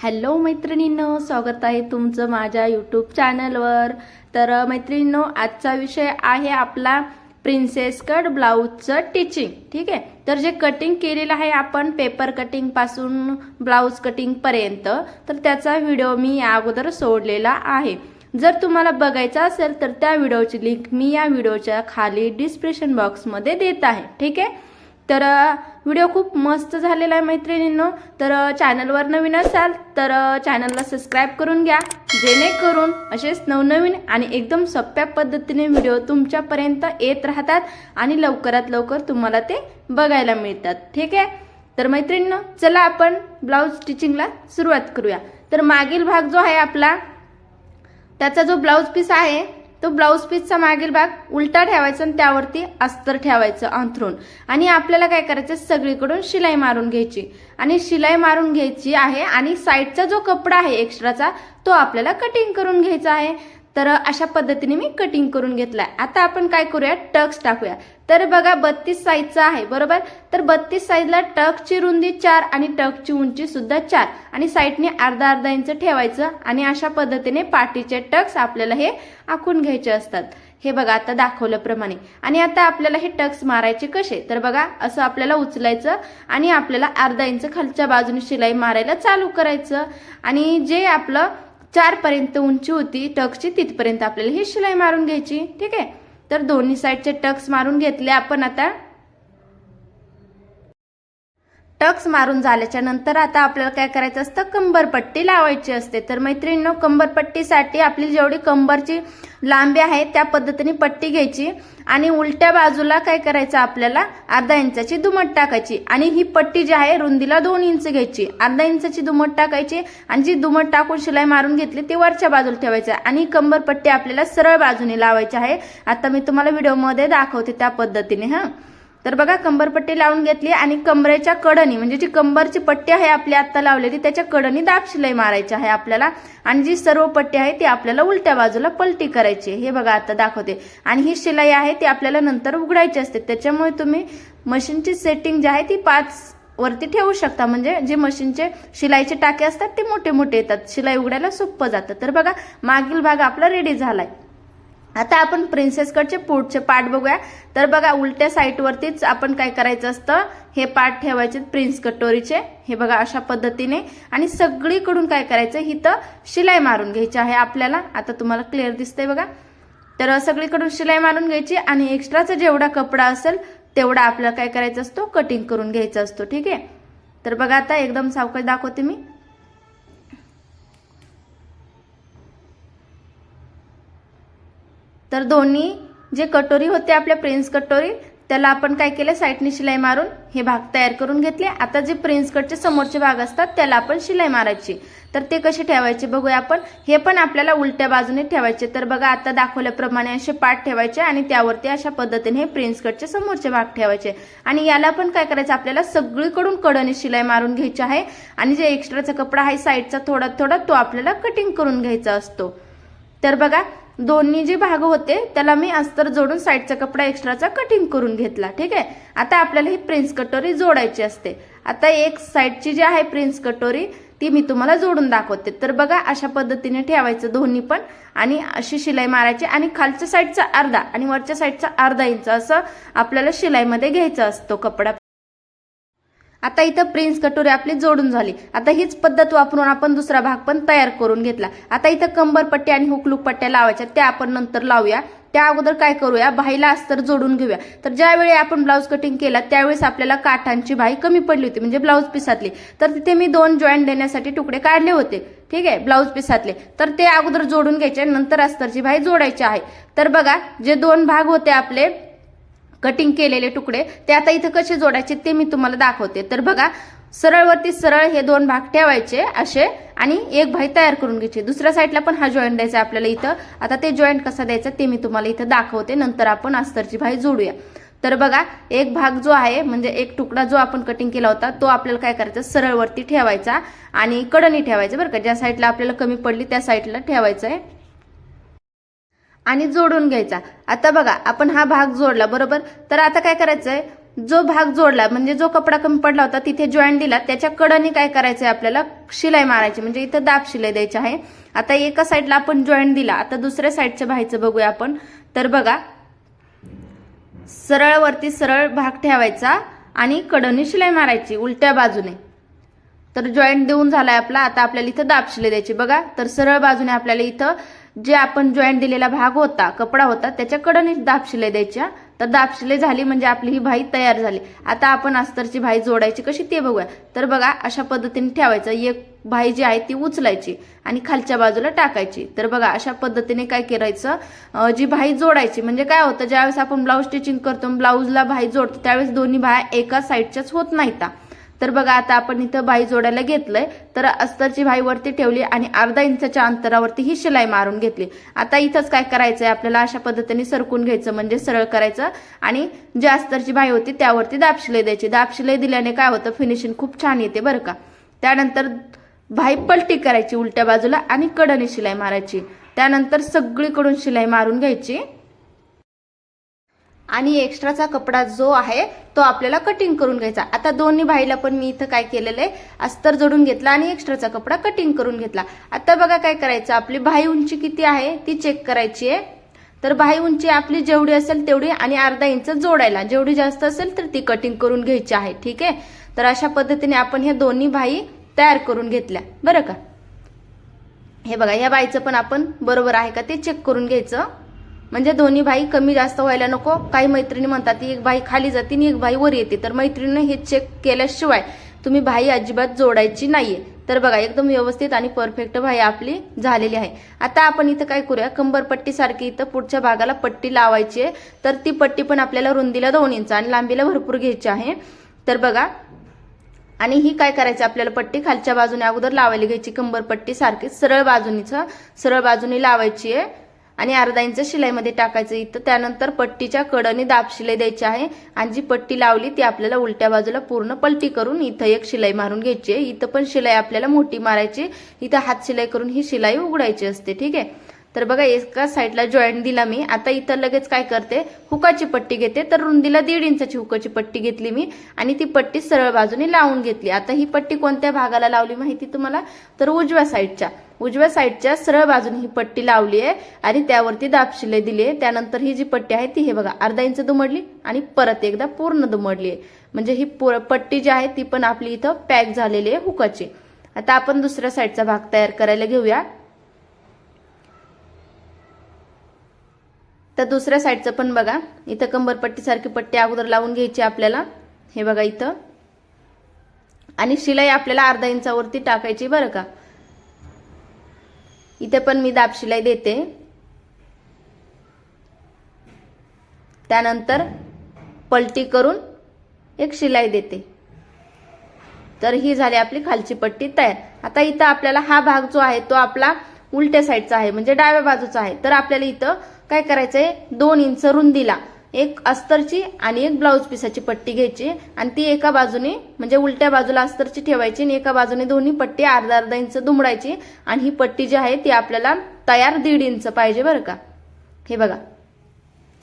Hello मैत्रिणींनो स्वागत आहे तुमचं माझ्या यूट्यूब चॅनलवर तर मैत्रिणींनो आजचा विषय आहे आपला प्रिन्सेस कट ब्लाऊजचं टिचिंग ठीक आहे? तर जे कटिंग केलेलं आहे आपण पेपर कटिंगपासून ब्लाऊज कटिंगपर्यंत तर त्याचा व्हिडिओ मी या अगोदर सोडलेला आहे. जर तुम्हाला बघायचा असेल तर त्या व्हिडिओची लिंक मी या व्हिडिओच्या खाली डिस्क्रिप्शन बॉक्समध्ये देत आहे ठीक आहे? तर व्हिडिओ खूप मस्त झालेला आहे मैत्रिणींनो. तर चॅनलवर नवीन असाल तर चॅनलला सबस्क्राईब करून घ्या. जेणेकरून असेच नवनवीन आणि एकदम सोप्या पद्धतीने व्हिडिओ तुमच्यापर्यंत येत राहतात आणि लवकरात लवकर तुम्हाला ते बघायला मिळतात. ठीक आहे? तर मैत्रिणींनो चला आपण ब्लाऊज स्टिचिंगला सुरुवात करूया. तर मागील भाग जो आहे आपला त्याचा जो ब्लाऊज पीस आहे तो ब्लाऊज पीसचा मागील भाग उलटा ठेवायचा आणि त्यावरती अस्तर ठेवायचं अंथरून. आणि आपल्याला काय करायचं? सगळीकडून शिलाई मारून घ्यायची. आणि शिलाई मारून घ्यायची आहे आणि साईडचा जो कपडा आहे एक्स्ट्राचा तो आपल्याला कटिंग करून घ्यायचा आहे. तर अशा पद्धतीने मी कटिंग करून घेतलाय. आता आपण काय करूया? टक्स टाकूया. तर बघा बत्तीस साईजचा आहे बरोबर? तर बत्तीस साईजला टकची रुंदी चार आणि टकची उंची सुद्धा चार. आणि साईडने अर्धा अर्धा इंच ठेवायचं आणि अशा पद्धतीने पाठीचे टक्स आपल्याला हे आखून घ्यायचे असतात. हे बघा आता दाखवल्याप्रमाणे. आणि आता आपल्याला हे टक्स मारायचे कसे? तर बघा असं आपल्याला उचलायचं आणि आपल्याला अर्धा इंच खालच्या बाजूने शिलाई मारायला चालू करायचं. आणि जे आपलं चार पर्यंत उंची होती टक्सची तिथपर्यंत आपल्याला ही शिलाई मारून घ्यायची. ठीक आहे? तर दोन्ही साईडचे टक्स मारून घेतले आपण आता. टक्स मारून झाल्याच्यानंतर आता आपल्याला काय करायचं असतं? कंबरपट्टी लावायची असते. तर मैत्रिणींनो कंबरपट्टीसाठी आपली जेवढी कंबरची लांबी आहे त्या पद्धतीने पट्टी घ्यायची आणि उलट्या बाजूला काय करायचं आपल्याला? अर्धा इंचाची दुमट टाकायची आणि ही पट्टी जी आहे रुंदीला दोन इंच घ्यायची. अर्धा इंचाची दुमट टाकायची आणि जी दुमट टाकून शिलाई मारून घेतली ती वरच्या बाजूला ठेवायची आणि कंबरपट्टी आपल्याला सरळ बाजूने लावायची आहे. आता मी तुम्हाला व्हिडिओमध्ये दाखवते त्या पद्धतीने हा. तर बघा कंबरपट्टी लावून घेतली आणि कमरेच्या कडणी म्हणजे जी कंबरची पट्टी आहे आपली आत्ता लावलेली त्याच्या कडनी दाब शिलाई मारायची आहे आपल्याला. आणि जी सर्व पट्टी आहे ती आपल्याला उलट्या बाजूला पलटी करायची आहे. हे बघा आता दाखवते. आणि ही शिलाई आहे ती आपल्याला नंतर उघडायची असते. त्याच्यामुळे तुम्ही मशीनची सेटिंग जी आहे ती पाच वरती ठेवू शकता. म्हणजे जे मशीनचे शिलाईचे टाके असतात ते मोठे मोठे येतात. शिलाई उघडायला सोपं जातं. तर बघा मागील भाग आपला रेडी झालाय. आता आपण प्रिन्सेस कटचे पुढचे पार्ट बघूया. तर बघा उलट्या साईडवरतीच आपण काय करायचं असतं? हे पार्ट ठेवायचे प्रिन्स कटोरीचे. हे बघा अशा पद्धतीने. आणि सगळीकडून काय करायचं? हिथं शिलाई मारून घ्यायची आहे आपल्याला. आता तुम्हाला क्लिअर दिसतंय बघा. तर सगळीकडून शिलाई मारून घ्यायची आणि एक्स्ट्राचा जेवढा कपडा असेल तेवढा आपल्याला काय करायचा असतो? कटिंग करून घ्यायचा असतो. ठीक आहे? तर बघा आता एकदम सावकाश दाखवते मी. तर दोन्ही जे कटोरी होते आपल्या प्रिन्स कटोरी त्याला आपण काय केलं? साईडने शिलाई मारून हे भाग तयार करून घेतले. आता जे प्रिन्स कटचे समोरचे भाग असतात त्याला आपण शिलाई मारायची. तर ते कसे ठेवायचे बघूया आपण. हे पण आपल्याला उलट्या बाजूने ठेवायचे. तर बघा आता दाखवल्याप्रमाणे असे पाठ ठेवायचे आणि त्यावरती अशा पद्धतीने हे प्रिन्स कटचे समोरचे भाग ठेवायचे. आणि याला पण काय करायचं? आपल्याला सगळीकडून कडने शिलाई मारून घ्यायची आहे. आणि जे एक्स्ट्राचा कपडा आहे साईडचा थोडा थोडा तो आपल्याला कटिंग करून घ्यायचा असतो. तर बघा दोन्ही जे भाग होते त्याला मी अस्तर जोडून साईडचा कपडा एक्स्ट्राचा कटिंग करून घेतला ठीक आहे? आता आपल्याला ही प्रिन्स कटोरी जोडायची असते. आता एक साईडची जी आहे प्रिन्स कटोरी ती मी तुम्हाला जोडून दाखवते. तर बघा अशा पद्धतीने ठेवायचं दोन्ही पण आणि अशी शिलाई मारायची आणि खालच्या साईडचा अर्धा आणि वरच्या साईडचा अर्धा इंच असं आपल्याला शिलाईमध्ये घ्यायचं असतो कपडा. आता इथं प्रिन्स कटोरी आपली जोडून झाली. आता हीच पद्धत वापरून आपण दुसरा भाग पण तयार करून घेतला. आता इथं कंबर आणि हुकलूक पट्ट्या लावायच्या त्या आपण नंतर लावूया. त्या अगोदर काय करूया? भाईला अस्तर जोडून घेऊया. तर ज्यावेळी आपण ब्लाऊज कटिंग केला त्यावेळेस आपल्याला काठांची भाई कमी पडली होती म्हणजे ब्लाऊज पिसातली. तर तिथे मी दोन जॉईंट देण्यासाठी तुकडे काढले होते. ठीक आहे? ब्लाऊज पिसातले. तर ते अगोदर जोडून घ्यायचे नंतर अस्तरची भाई जोडायची आहे. तर बघा जे दोन भाग होते आपले कटिंग केलेले तुकडे ते आता इथं कसे जोडायचे ते मी तुम्हाला दाखवते. तर बघा सरळवरती सरळ हे दोन भाग ठेवायचे असे आणि एक भाई तयार करून घ्यायचे. दुसऱ्या साईडला पण हा जॉईंट द्यायचा आपल्याला इथं. आता ते जॉईंट कसा द्यायचा ते मी तुम्हाला इथं दाखवते. नंतर आपण अस्तरची भाई जोडूया. तर बघा एक भाग जो आहे म्हणजे एक तुकडा जो आपण कटिंग केला होता तो आपल्याला काय करायचा? सरळवरती ठेवायचा आणि कडणी ठेवायचं बरं का. ज्या साईडला आपल्याला कमी पडली त्या साईडला ठेवायचं आहे. आणि जोडून घ्यायचा. आता बघा आपण हा भाग जोडला बरोबर? तर आता काय करायचंय? जो भाग जोडला म्हणजे जो कपडा कमी पडला होता तिथे जॉईंट दिला त्याच्या कडनी काय करायचंय आपल्याला? शिलाई मारायची म्हणजे इथं दाब शिलाई द्यायची आहे. आता एका साईडला आपण जॉईंट दिला आता दुसऱ्या साईडच्या भाईचं बघूया आपण. तर बघा सरळ वरती सरळ भाग ठेवायचा आणि कडनी शिलाई मारायची उलट्या बाजूने. तर जॉईंट देऊन झालाय आपला आता आपल्याला इथं दाब शिलाई द्यायची बघा. तर सरळ बाजूने आपल्याला इथं जे आपण जॉईंट दिलेला भाग होता कपडा होता त्याच्या कडनी दाब शिलाई द्यायच्या. तर दाब शिलाई झाली म्हणजे आपली ही भाई तयार झाली. आता आपण अस्तरची भाई जोडायची कशी ते बघूया. तर बघा अशा पद्धतीने ठेवायचं. एक भाई जी आहे ती उचलायची आणि खालच्या बाजूला टाकायची. तर बघा अशा पद्धतीने काय करायचं? जी भाई जोडायची म्हणजे काय होतं? ज्यावेळेस आपण ब्लाऊज स्टिचिंग करतो ब्लाऊजला भाई जोडतो त्यावेळेस दोन्ही भाया एका साईडच्याच होत नाहीत. तर बघा आता आपण इथं भाई जोडायला घेतलंय. तर अस्तरची भाई वरती ठेवली आणि अर्धा इंचाच्या अंतरावरती ही शिलाई मारून घेतली. आता इथंच काय करायचंय? आपल्याला अशा पद्धतीने सरकून घ्यायचं म्हणजे सरळ करायचं. आणि जी अस्तरची भाई होती त्यावरती दाब शिलाई द्यायची. दाब शिलाई दिल्याने काय होतं? फिनिशिंग खूप छान येते बरं का. त्यानंतर भाई पलटी करायची उलट्या बाजूला आणि कडनी शिलाई मारायची. त्यानंतर सगळीकडून शिलाई मारून घ्यायची. आणि एक्स्ट्राचा कपडा जो आहे तो आपल्याला कटिंग करून घ्यायचा. आता दोन्ही भाईला पण मी इथं काय केलेलं आहे अस्तर जोडून घेतला आणि एक्स्ट्राचा कपडा कटिंग करून घेतला. आता बघा काय करायचं आपली भाई उंची किती आहे ती चेक करायची आहे. तर भाई उंची आपली जेवढी असेल तेवढी आणि अर्धा इंच जोडायला. जेवढी जास्त असेल तर ती कटिंग करून घ्यायची आहे ठीक आहे? तर अशा पद्धतीने आपण हे दोन्ही भाई तयार करून घेतल्या. बरं का? हे बघा या बाईचं पण आपण बरोबर आहे का ते चेक करून घ्यायचं. म्हणजे दोन्ही भाई कमी जास्त व्हायला नको. काही मैत्रिणी म्हणतात ती एक बाई खाली जाते आणि एक बाई वर येते. तर मैत्रिणीने हे चेक केल्याशिवाय तुम्ही भाई अजिबात जोडायची नाहीये. तर बघा एकदम व्यवस्थित आणि परफेक्ट भाई आपली झालेली आहे. आता आपण इथं काय करूया? कंबरपट्टी सारखी इथं पुढच्या भागाला पट्टी लावायची आहे. तर ती पट्टी पण आपल्याला रुंदीला दोन इंच आणि लांबीला भरपूर घ्यायची आहे. तर बघा आणि ही काय करायची? आपल्याला पट्टी खालच्या बाजूने अगोदर लावायला घ्यायची. कंबरपट्टी सारखी सरळ बाजूनीचं सरळ बाजूनी लावायची आहे. आणि अर्धा इंच शिलाईमध्ये टाकायचं इथं. त्यानंतर पट्टीच्या कडाने दाब शिलाई द्यायची आहे. आणि जी पट्टी लावली ती आपल्याला उलट्या बाजूला पूर्ण पलटी करून इथं एक शिलाई मारून घ्यायची आहे. इथं पण शिलाई आपल्याला मोठी मारायची इथं हात शिलाई करून ही शिलाई उघडायची असते. ठीक आहे? तर बघा एका साईडला जॉईंट दिला मी. आता इथं लगेच काय करते हुकाची पट्टी घेते. तर रुंदीला दीड इंचाची हुकाची पट्टी घेतली मी आणि ती पट्टी सरळ बाजूने लावून घेतली. आता ही पट्टी कोणत्या भागाला लावली माहिती तुम्हाला? तर उजव्या साईडच्या. उजव्या साईडच्या सरळ बाजूने ही पट्टी लावली आहे आणि त्यावरती दाब शिलाई दिली आहे. त्यानंतर ही जी पट्टी आहे ती हे बघा अर्धा इंच दुमडली आणि परत एकदा पूर्ण दुमडली आहे. म्हणजे ही पट्टी जी आहे ती पण आपली इथं पॅक झालेली आहे हुकाची. आता आपण दुसऱ्या साईडचा भाग तयार करायला घेऊया. तर दुसऱ्या साईडचं पण बघा. इथं कंबरपट्टी सारखी पट्टी अगोदर लावून घ्यायची आपल्याला. हे बघा इथं. आणि शिलाई आपल्याला अर्धा इंचावरती टाकायची बरं का. इथे पण मी दाब शिलाई देते. त्यानंतर पलटी करून एक शिलाई देते. तर ही झाली आपली खालची पट्टी तयार. आता इथं आपल्याला हा भाग जो आहे तो आपला उलट्या साईडचा आहे. म्हणजे डाव्या बाजूचा आहे. तर आपल्याला इथं काय करायचंय? दोन इंच रुंदीला. एक अस्तरची आणि एक ब्लाऊज पिसाची पट्टी घ्यायची आणि ती एका बाजूने म्हणजे उलट्या बाजूला अस्तरची ठेवायची आणि एका बाजूने दोन्ही पट्टी अर्धा अर्धा इंच दुमडायची. आणि ही पट्टी जी आहे ती आपल्याला तयार दीड इंच पाहिजे बरं का? हे बघा.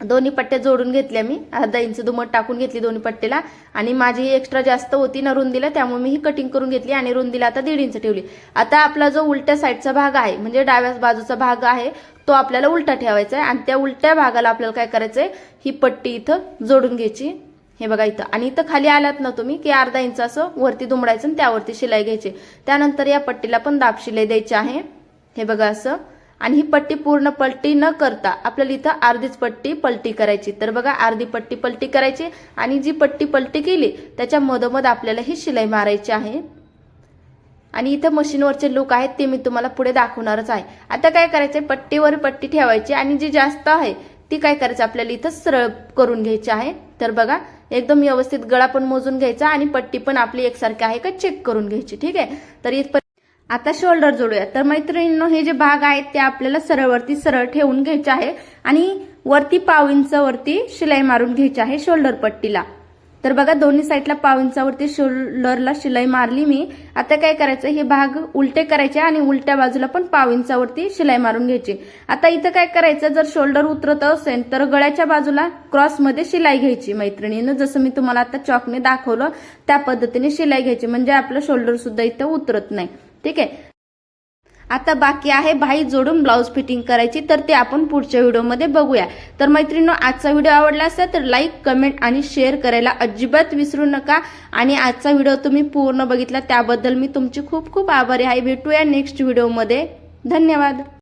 दोन्ही पट्ट्या जोडून घेतल्या मी. अर्धा इंच दुमट टाकून घेतली दोन्ही पट्टीला. आणि माझी एक्स्ट्रा जास्त होती ना रुंदीला त्यामुळे मी ही कटिंग करून घेतली आणि रुंदीला आता दीड इंच ठेवली. आता आपला जो उलट्या साईडचा भाग आहे म्हणजे डाव्या बाजूचा भाग आहे तो आपल्याला उलटा ठेवायचा आहे. आणि त्या उलट्या भागाला आपल्याला काय करायचंय ही पट्टी इथं जोडून घ्यायची. हे बघा इथं. आणि इथं खाली आलात ना तुम्ही की अर्धा इंच असं वरती दुमडायचं आणि त्यावरती शिलाई घ्यायची. त्यानंतर या पट्टीला पण दाब शिलाई द्यायची आहे. हे बघा असं. आणि ही पट्टी पूर्ण पलटी न करता आपल्याला इथं अर्धीच पट्टी पलटी करायची. तर बघा अर्धी पट्टी पलटी करायची आणि जी पट्टी पलटी केली त्याच्या मधोमध आपल्याला ही शिलाई मारायची आहे. आणि इथं मशीनवरचे लूक आहेत ते मी तुम्हाला पुढे दाखवणारच आहे. आता काय करायचंय? पट्टीवर पट्टी ठेवायची आणि जी जास्त आहे ती काय करायचं? आपल्याला इथं सरळ करून घ्यायची आहे. तर बघा एकदम व्यवस्थित गळा पण मोजून घ्यायचा आणि पट्टी पण आपली एकसारखी आहे का? चेक करून घ्यायची. ठीक आहे? तर इथपर्यंत आता शोल्डर जोडूया. तर मैत्रिणींनो हे जे भाग आहेत ते आपल्याला सरळवरती सरळ ठेवून घ्यायचे आहे आणि वरती पाव इंच वरती शिलाई मारून घ्यायची आहे शोल्डर पट्टीला. तर बघा दोन्ही साईडला पाव इंचावरती शोल्डरला शिलाई मारली मी. आता काय करायचं? हे भाग उलटे करायचे आणि उलट्या बाजूला पण पाव इंचावरती शिलाई मारून घ्यायची. आता इथं काय करायचं? जर शोल्डर उतरत असेल तर गळ्याच्या बाजूला क्रॉसमध्ये शिलाई घ्यायची मैत्रिणीनं. जसं मी तुम्हाला आता चॉकने दाखवलं त्या पद्धतीने शिलाई घ्यायची. म्हणजे आपलं शोल्डर सुद्धा इथं उतरत नाही. ठीक आहे? आता बाकी आहे भाई जोडून ब्लाऊज फिटिंग करायची तर ते आपण पुढच्या व्हिडिओमध्ये बघूया. तर मैत्रिणी आजचा व्हिडिओ आवडला असेल तर लाईक कमेंट आणि शेअर करायला अजिबात विसरू नका. आणि आजचा व्हिडिओ तुम्ही पूर्ण बघितला त्याबद्दल मी तुमची खूप खूप आभारी आहे. भेटूया नेक्स्ट व्हिडिओमध्ये. धन्यवाद.